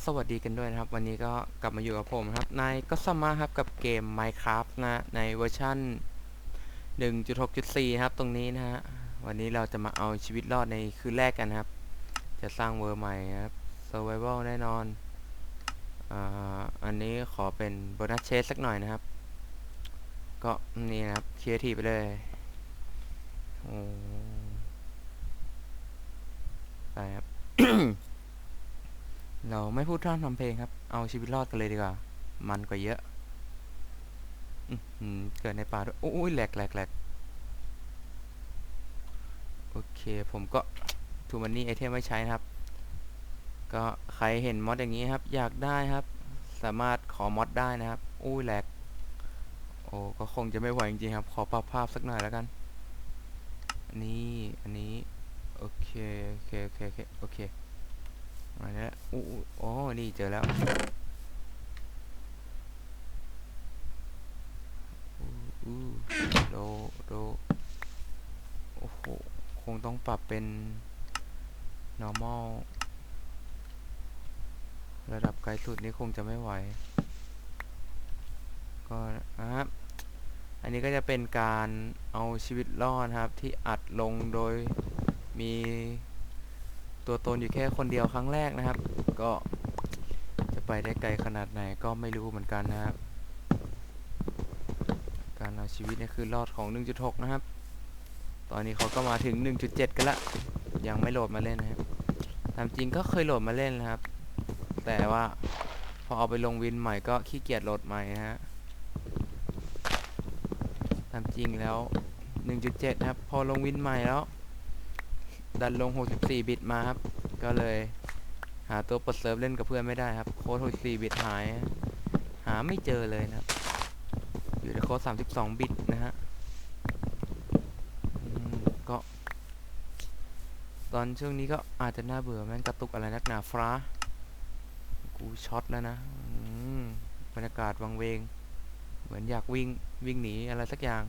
็สวัสดีกันด้วยนะครับ วันนี้ก็กลับมาอยู่กับผมครับนายก็สมาครับกับเกม Minecraft นะในเวอร์ชัน1.6.4 ครับตรงนี้นะฮะวันนี้เราจะมาเอาชีวิตรอดในคืนแรกกันครับ จะสร้างเวอร์ใหม่ครับ Survival แน่นอนอ่าอันนี้ขอเป็นโบนัสเชสสักหน่อยนะครับ ก็นี่นะครับเคลียร์ทีไปเลยโอ้ไปครับ เราไม่พูดพร่ำทำเพลงครับ เอาชีวิตรอดกันเลยดีกว่า มันกว่าเยอะอเกิดในป่าด้วย โอ้ยแหลกแหลกแหลกโอเคผมก็ทูมันนี่ไอเทมไว้ใช้นะครับ ก็ใครเห็นมอดอย่างนี้ครับ อยากได้ครับ สามารถขอมอดได้นะครับอุ้ยแหลก โอ้ก็คงจะไม่ไหวจริงๆครับ ขอปรับภาพสักหน่อยแล้วกัน อันนี้ อันนี้ โอเค โอเค โอเค โอเค มาแล้วอู้อ๋อนี่เจอแล้วอู้โลโลโอ้โห คงต้องปรับเป็น normal ระดับไกลสุดนี่คงจะไม่ไหว ก็นะครับ อันนี้ก็จะเป็นการเอาชีวิตรอดครับ ที่อัดลงโดยมี ตัวตนอยู่แค่คนเดียวครั้งแรกนะครับ ก็จะไปได้ไกลขนาดไหนก็ไม่รู้เหมือนกันนะครับ การเอาชีวิตในคืนรอดของ 1.6 นะครับ ตอนนี้เขาก็มาถึง 1.7 กันละ ยังไม่โหลดมาเล่นนะครับตามจริงก็เคยโหลดมาเล่นนะครับ แต่ว่าพอเอาไปลงวินใหม่ก็ขี้เกียจโหลดใหม่นะฮะตามจริงแล้ว 1.7 นะครับ พอลงวินใหม่แล้ว ดันลง 64 บิตมาครับ ก็เลย หาตัวเปิดเซิร์ฟเล่นกับเพื่อนไม่ได้ครับ โค้ด 64 บิตหาย หาไม่เจอเลยนะครับ อยู่ในโค้ด 32 บิตนะฮะก็ ตอนช่วงนี้ก็อาจจะน่าเบื่อแม่งกระตุกอะไรนักหนาฟ้า กูช็อตแล้วนะอืมบรรยากาศวังเวง เหมือนอยากวิ่งวิ่งหนีอะไรสักอย่าง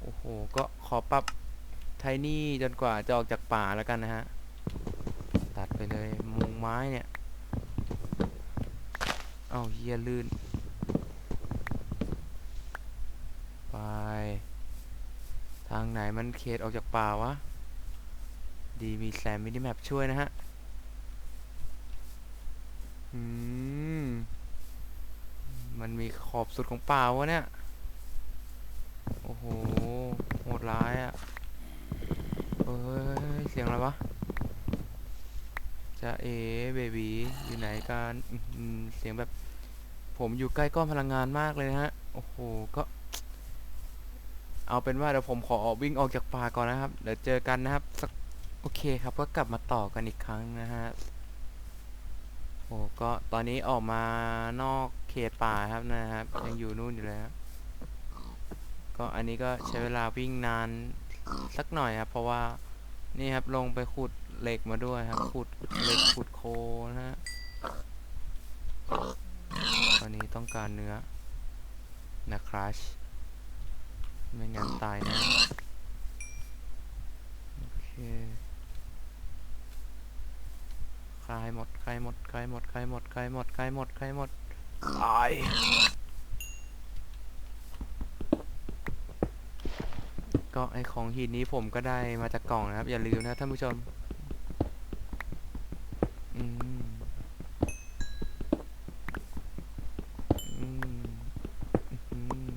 โอ้โห ก็ขอปรับ ไทนี่จนกว่าจะออกจากป่าแล้วกันนะฮะ ตัดไปเลยมุงไม้เนี่ย เอ้าเฮียลื่น ไป ทางไหนมันเขตออกจากป่าวะ ดีมีแซมมินิแมปช่วยนะฮะ อืม มันมีขอบสุดของป่าวะเนี่ย โอ้โห โหดร้ายอะ่ะ อ้ย เสียงอะไรวะจะเอเบบีอยู่ไหนกันเสียงแบบ ผมอยู่ใกล้ก้อนพลังงานมากเลยนะฮะ โอ้โห ก็ เอาเป็นว่าเดี๋ยวผมขอวิ่งออกจากป่าก่อนนะครับ เดี๋ยวเจอกันนะครับ สัก โอเคครับ ก็กลับมาต่อกันอีกครั้งนะฮะ โอ้ก็ตอนนี้ออกมานอกเขตป่าครับนะครับ ยังอยู่นู่นอยู่เลยก็อันนี้ก็ใช้เวลาวิ่งนาน สักหน่อยครับ เพราะว่านี่ครับลงไปขุดเหล็กมาด้วยครับขุดเหล็กขุดโคนะฮะตอนนี้ต้องการเนื้อนะครัชไม่งั้นตายนะโอเคคลายหมดคลายหมดคลายหมดคลายหมดคลายหมดคลายหมดคลายหมดตาย ก็ไอของหินนี้ผมก็ได้มาจากกล่องนะครับ อย่าลืมนะท่านผู้ชมอืมอืม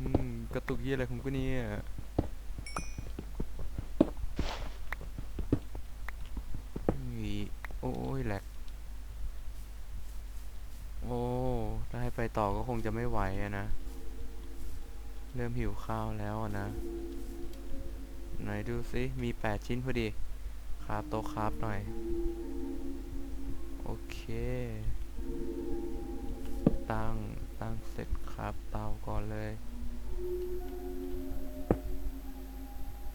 อืมกระตุกยี่อะไรผมก็เนี่ยโอ้ยแหลกโอ้ถ้าให้ไปต่อก็คงจะไม่ไหวนะ เริ่มหิวข้าวแล้วนะ ไหนดูสิมีแปดชิ้นพอดี คราฟโตคราฟหน่อย โอเค ตั้ง ตั้งเสร็จคราฟเตาก่อนเลย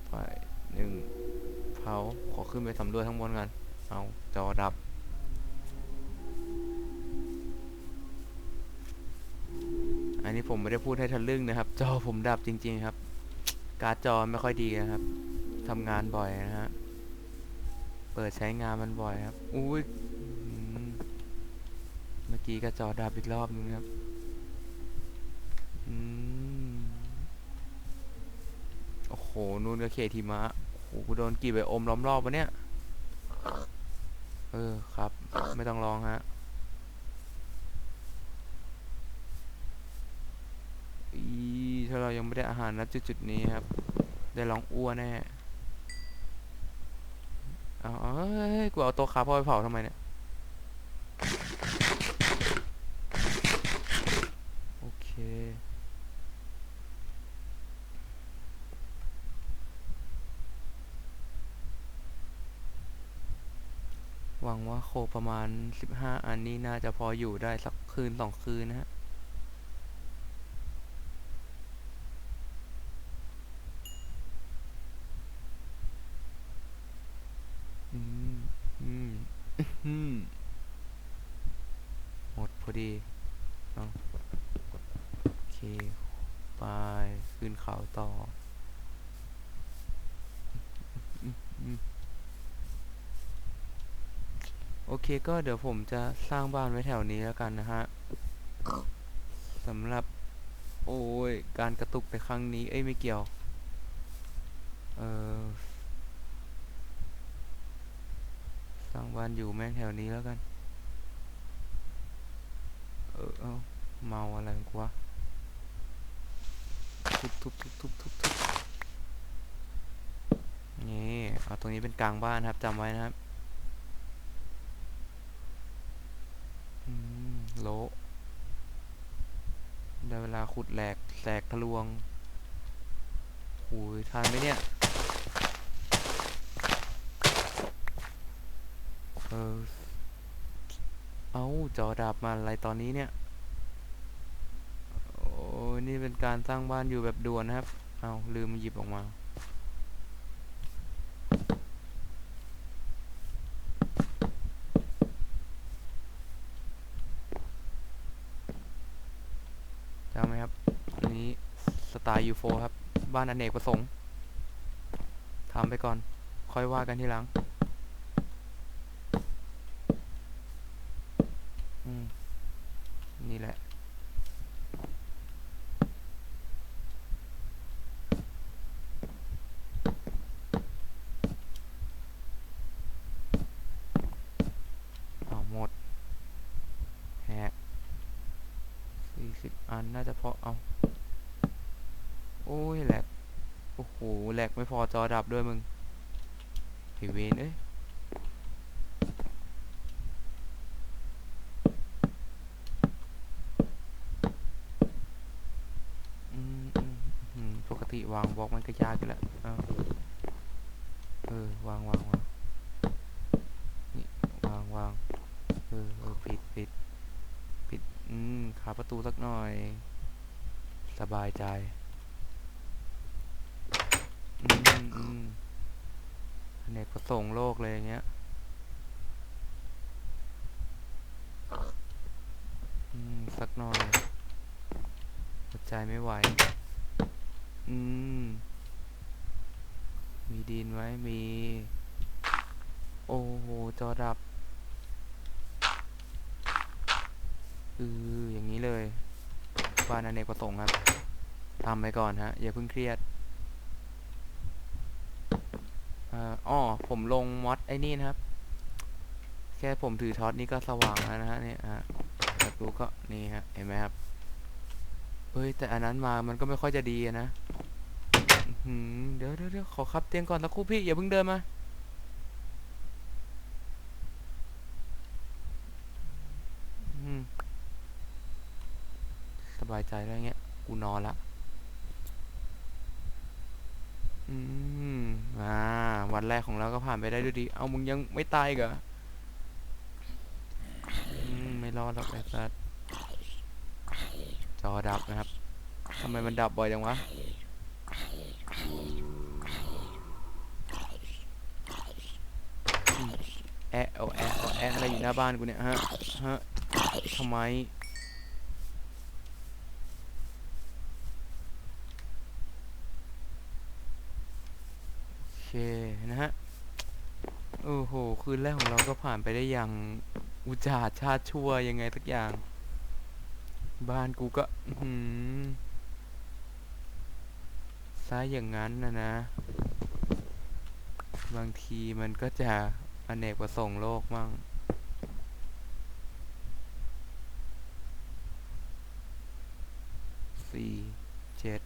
ไปหนึ่งเผา ขอขึ้นไปสำรวจข้างบนกัน เอา จอดับอันนี้ผมไม่ได้พูดให้ทะลึ่งนะครับ จอผมดับจริง ๆ ครับ การ์ดจอไม่ค่อยดีนะครับทำงานบ่อยนะฮะ เปิดใช้งานมันบ่อยครับ อุ้ยอื้อกี้ก็จอดับอีกรอบนึงครับ อืม โอ้โห นู่นก็เขตหิมะ โอ้โห กูโดนกี่ใบอมล้อมรอบวะเนี่ย เออครับ ไม่ต้องร้องฮะ อี ถ้าเรายังไม่ได้อาหารณจุดจุดๆนี้ครับ ได้ลองอ้วนแน่เอาเฮ้ยกูเอาต๊ะคาร์พ่อไปเผาทำไมเนี่ย โอเค หวังว่าโคประมาณ 15 อันนี้น่าจะพออยู่ได้สักคืนสองคืนนะฮะ อืม อืม อืม หมดพอดีเอาโอเค ไป ขึ้นเขา ต่อ โอเคก็เดี๋ยวผมจะสร้างบ้านไว้แถวนี้แล้วกันนะฮะสำหรับ โอ้ย การกระตุกในครั้งนี้ เอ้ย ไม่เกี่ยว เออสร้างบ้านอยู่แม่งแถวนี้แล้วกัน เออเอาเมาอะไรกูวะ ทุบทุบทุบทุบทุบทุบนี่เอาตรงนี้เป็นกลางบ้านครับจำไว้นะครับโลได้เวลาขุดแหลกแหลกทะลวงหูยทันไหมเนี่ย เออ เอาจอดับมาอะไรตอนนี้เนี่ย เป็นการสร้างบ้านอยู่แบบด่วนนะครับ เอาลืมหยิบออกมา จำไหมครับ อันนี้สไตล์ยูโฟครับ บ้านอเนกประสงค์ทำไปก่อน ค่อยว่ากันทีหลัง อืม นี่แหละ เอาหมด แหก สิบอันน่าจะพอเอา โอ้ยแหลกโอ้โหแหลกไม่พอจอดับด้วยมึงไอเวนเอ้ยปกติวางบล็อกมันก็ยากอยู่แล้วเออวางวางวางนี่วางวางเออเออปิดปิดปิด อืมขาประตูสักหน่อย สบายใจอืมอืมเนกประสงค์โลกเลยอย่างเงี้ยอืมสักหน่อยอดใจไม่ไหว อืม มีดินไว้มี โอ้โห จอดับ อืออย่างนี้เลยบ้านอเนกประสงค์ครับทำไปก่อนฮะ อย่าเพิ่งเครียดเอ่ออ้อผมลงมอดไอ้นี่นะครับ แค่ผมถือท็อตนี่ก็สว่างแล้วนะฮะเนี่ยฮะอยากรู้ก็นี่ฮะ เห็นไหมครับเฮ้ยแต่อันนั้นมามันก็ไม่ค่อยจะดีนะเดี๋ยวเดี๋ยวขอคับเตียงก่อนสักครู่พี่อย่าเพิ่งเดินมา อืม สบายใจแล้วเงี้ย กูนอนละ อืม อ่า วันแรกของเราก็ผ่านไปได้ด้วยดี เอามึงยังไม่ตายอีกเหรอ อืม ไม่รอดหรอกไอ้สัสจอดับนะครับ ทำไมมันดับบ่อยจังวะแอะเอาแอะเอาแอะอะไรอยู่หน้าบ้านกูเนี่ยฮะ ฮะทำไม เคนะฮะ โอ้โห คืนแรกของเราก็ผ่านไปได้อย่างอุจจารชาติชั่วยังไงสักอย่าง บ้านกูก็อื้อหือซะอย่างนั้นนะนะ บางทีมันก็จะอเนกประสงค์โลกมั่งสี่เจ็ด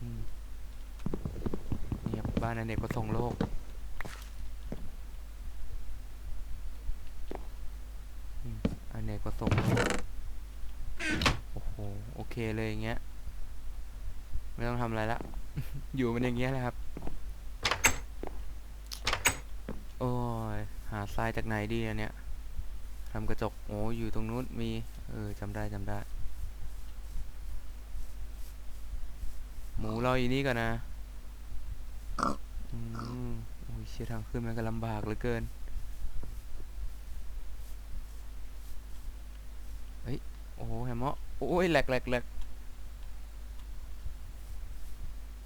อืมเนี่ยบ้านอเนกประสงค์โลกอืมอเนกประสงค์โลก โอ้โห โอเคเลยอย่างเงี้ย ไม่ต้องทำอะไรละ อยู่มันอย่างเงี้ยแหละครับ โอ้ย หาทรายจากไหนดีอะเนี่ยทำกระจก โอ้อยู่ตรงนู้นมี เออจำได้จำได้ หมูเราอยู่นี่ก่อนนะ อืมโอ้ยเชี่ยทางขึ้นมันก็ลำบากเหลือเกิน เฮ้ย โอ้โหแฮมเมาะโอ้ยแหลกแหลกแหลก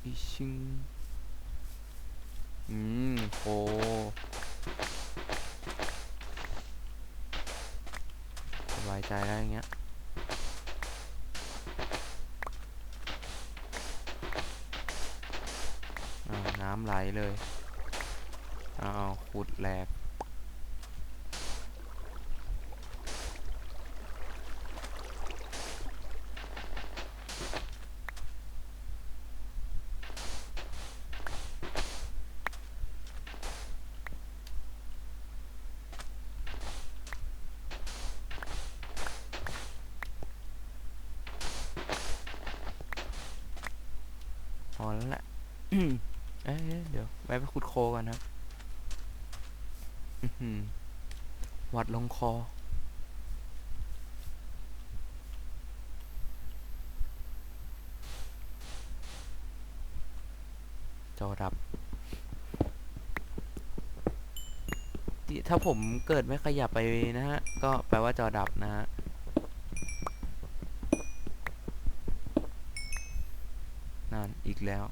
อิชิง อืมโอ้สบายใจแล้วอย่างเงี้ย อ้าว น้ำไหลเลย เอาขุดแหลก พอแล้วแหละ เอ้ยเดี๋ยวแวะไปขุดโคก่อนครับอื้อหือหวัดลงคอ จอดับ ถ้าผมเกิดไม่ขยับไปนะฮะ ก็แปลว่าจอดับนะฮะนั่นอีกแล้ว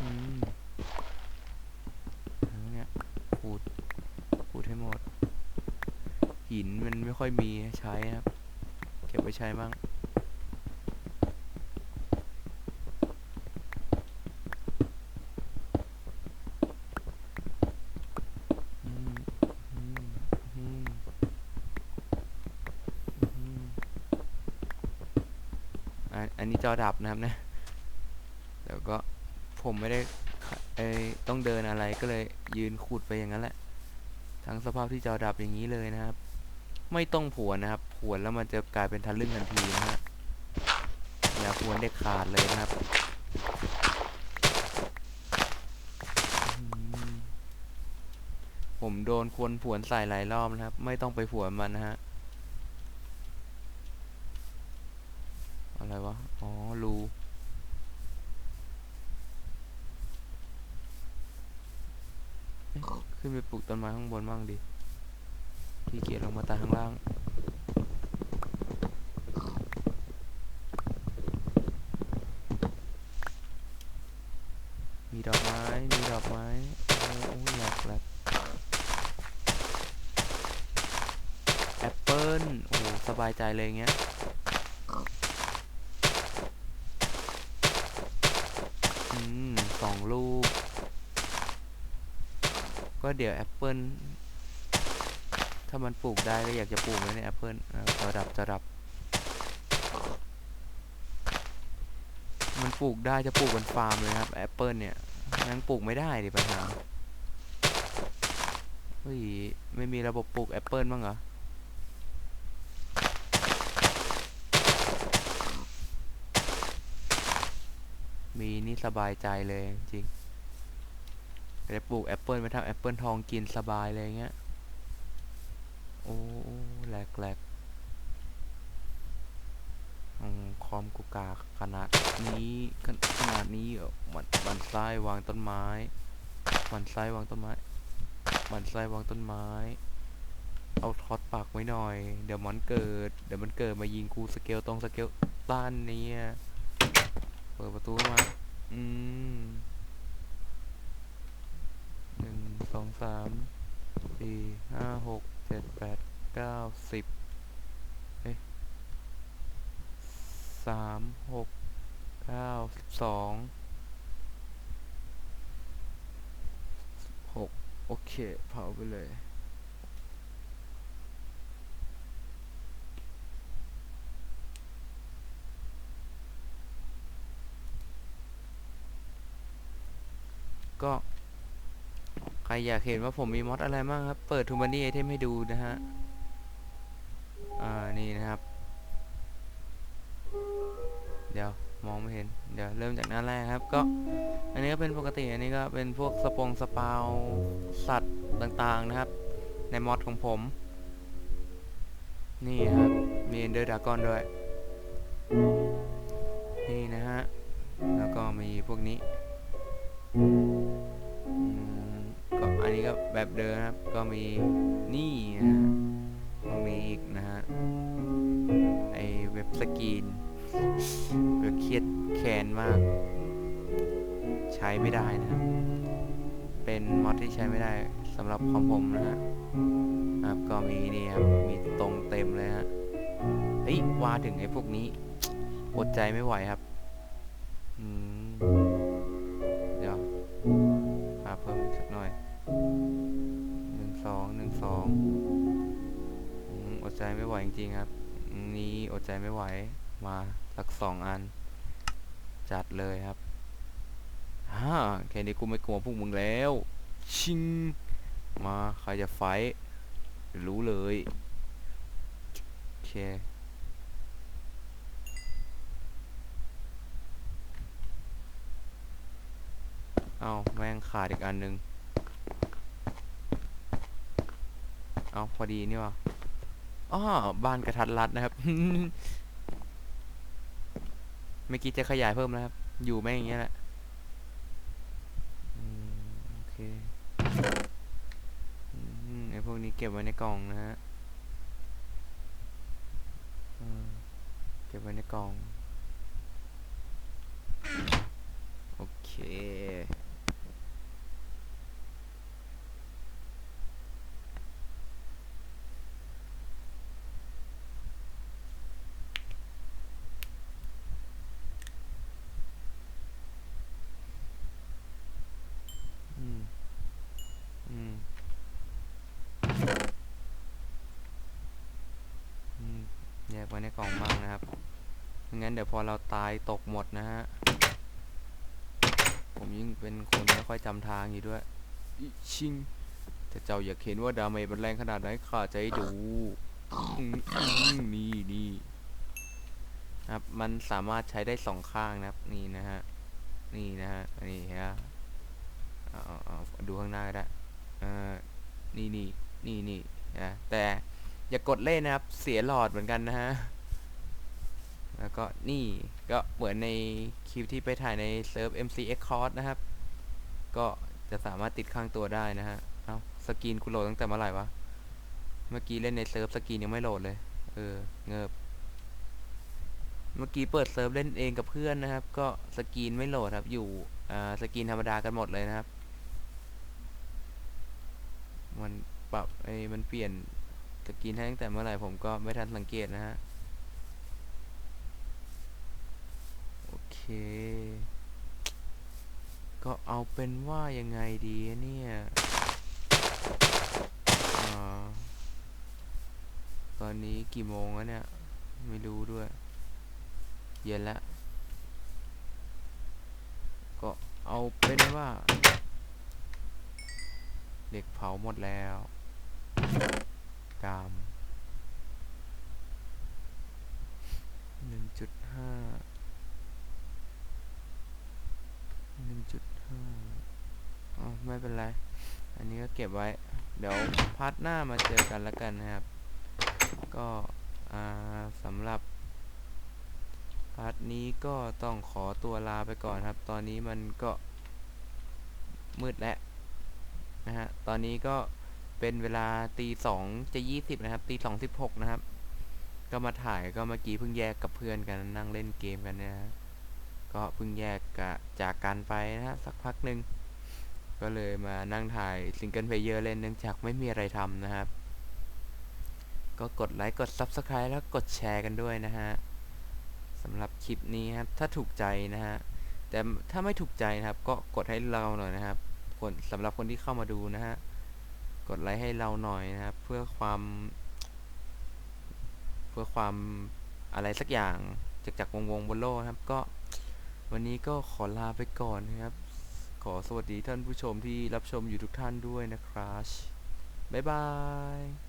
อืมเอาเนี่ยขูดขูดให้หมดหินมันไม่ค่อยมีใช้ครับเก็บ ไว้ใช้บ้างอันนี้จอดับนะครับนะ แล้วก็ผมไม่ได้ขะเอต้องเดินอะไรก็เลยยืนขุดไปอย่างนั้นแหละ ทั้งสภาพที่จอดับอย่างนี้เลยนะครับ ไม่ต้องผัวนะครับ ผวนแล้วมันจะกลายเป็นทะลึ่งทันทีนะฮะอย่าผวนเด็ดขาดเลยนะครับผมโดนควรผวนใส่หลายรอบนะครับ ไม่ต้องไปผวนมันนะฮะ อะไรวะ อ๋อ รูขึ้นไปปลูกต้นไม้ข้างบนบ้างดิขี้เกียจลงมาตายข้างล่าง มีดอกไม้ มีดอกไม้โอ้โหแหลกแหลกแอปเปิ้ลโอ้โห สบายใจเลยเงี้ย อืมสองลูก ก็เดี๋ยวแอปเปิลถ้ามันปลูกได้ก็อยากจะปลูกไว้ในแอปเปิลจะดับจะดับ มันปลูกได้จะปลูกบนฟาร์มเลยครับแอปเปิลเนี่ย ยังปลูกไม่ได้ดิปัญหาเฮ้ยไม่มีระบบปลูกแอปเปิลบ้างเหรอมีนี่สบายใจเลยจริงจะปลูกแอปเปิลไปทำแอปเปิลทองกินสบายเลยเงี้ย โอ้แหลกแหลก คอมกูกาขนาดนี้ขนาดนี้เหรอมันมันไส้วางต้นไม้ มันไส้วางต้นไม้ มันไส้วางต้นไม้ เอาท็อตปักไว้หน่อย เดี๋ยวมันเกิด เดี๋ยวมันเกิดมายิงกูสเกลตรงสเกลตันเนี่ยเปิดประตูมา อืมหนึ่งสองสามสี่ห้าหกเจ็ดแปดเก้าสิบเอ้ย สามหกเก้าสิบสองหกโอเค เผาไปเลยก็ใครอยากเห็นว่าผมมีมอดอะไรบ้างครับ เปิดทูมานี่ไอเทมให้ดูนะฮะ อ่า นี่นะครับ เดี๋ยวมองไม่เห็น เดี๋ยวเริ่มจากหน้าแรกครับ ก็ อันนี้ก็เป็นปกติ อันนี้ก็เป็นพวกสปงสปาวสัตว์ต่างๆนะครับ ในมอดของผม นี่ครับ มีเอนเดอร์ดากอนด้วย นี่นะฮะ แล้วก็มีพวกนี้ก็อันนี้ก็แบบเดิมครับ ก็มีนี่นะฮะก็มีอีกนะฮะ ไอเว็บสกรีน เว็บเครียดแค้นมาก ใช้ไม่ได้นะครับ เป็นมอดที่ใช้ไม่ได้สำหรับคอมผมนะฮะครับก็มีนี่ครับ มีตรงเต็มเลยฮะ เฮ้ยว่าถึงไอ้พวกนี้อดใจไม่ไหวครับเดี๋ยวหาเพิ่มอีกสักหน่อยหนึ่งสองหนึ่งสองอดใจไม่ไหวจริงๆครับ นี้อดใจไม่ไหว มาสักสองอัน จัดเลยครับฮ่าแค่นี้กูไม่กลัวพวกมึงแล้ว ชิง มาใครจะไฟท์รู้เลยโอเคเอาแม่งขาดอีกอันหนึง เอาพอดีนี่วะอ้อบ้านกระทัดรัดนะครับ เมื่อกี้จะขยายเพิ่มแล้วครับ อยู่แม่งอย่างเงี้ยแหละอืมโอเคอืมไอพวกนี้เก็บไว้ในกล่องนะฮะเก็บไว้ในกล่อง โอเค อืม อืม อืม แยกไว้ในกล่องบ้างนะครับไม่งั้นเดี๋ยวพอเราตายตกหมดนะฮะ ผมยิ่งเป็นคนไม่ค่อยจำทางอยู่ด้วยอิชิงแต่เจ้าอยากเห็นว่าดาเมจมันแรงขนาดไหนข้าจะให้ดูนี่นี่นครับ มันสามารถใช้ได้สองข้างนะครับ นี่นะฮะ นี่นะฮะ นี่ฮะดูข้างหน้าก็ได้อ่อนี่นี่นี่นี่นะแต่ อย่ากดเล่นนะครับ เสียหลอดเหมือนกันนะฮะ แล้วก็นี่ก็เหมือนในคลิปที่ไปถ่ายในเซิร์ฟ MCX Course นะครับ ก็จะสามารถติดข้างตัวได้นะฮะ เอาสกรีนกูโหลดตั้งแต่เมื่อไหร่วะ เมื่อกี้เล่นในเซิร์ฟสกรีนยังไม่โหลดเลย เออ เงิบเมื่อกี้เปิดเซิร์ฟเล่นเองกับเพื่อนนะครับ ก็สกรีนไม่โหลดครับ อยู่อ่าสกรีนธรรมดากันหมดเลยนะครับ มันปรับไอ้มันเปลี่ยน สกรีนให้ตั้งแต่เมื่อไหร่ผมก็ไม่ทันสังเกตนะฮะ โอเค ก็เอาเป็นว่ายังไงดีเนี่ยอตอนนี้กี่โมงแล้วเนี่ย ไม่รู้ด้วย เย็นแล้วก็เอาเป็นว่า เด็กเผาหมดแล้ว กามหนึ่งจุดห้าหนึ่งจุดห้าอ๋อไม่เป็นไร อันนี้ก็เก็บไว้ เดี๋ยวพาร์ทหน้ามาเจอกันแล้วกันนะครับ ก็สำหรับพาร์ทนี้ก็ต้องขอตัวลาไปก่อนครับ ตอนนี้มันก็มืดแล้วนะฮะ ตอนนี้ก็ เป็นเวลาตีสองจะยี่สิบนะครับตีสองสิบหกนะครับ ก็มาถ่ายก็เมื่อกี้เพิ่งแยกกับเพื่อนกันนั่งเล่นเกมกันนะก็เพิ่งแยกกจากกันไปนะฮะสักพักหนึ่งก็เลยมานั่งถ่ายซิงเกิลเพลเยอร์เล่นเนื่องจากไม่มีอะไรทำนะครับ ก็กดไลค์กด Subscribe แล้วกดแชร์กันด้วยนะฮะสำหรับคลิปนี้ครับ ถ้าถูกใจนะฮะ แต่ถ้าไม่ถูกใจนะครับ ก็กดให้เราหน่อยนะครับคนสำหรับคนที่เข้ามาดูนะฮะ กดไลค์ให้เราหน่อยนะครับ เพื่อความ เพื่อความอะไรสักอย่างจากจากวงวงบนโลกครับก็ วันนี้ก็ขอลาไปก่อนนะครับ ขอสวัสดีท่านผู้ชมที่รับชมอยู่ทุกท่านด้วยนะครับบ๊ายบาย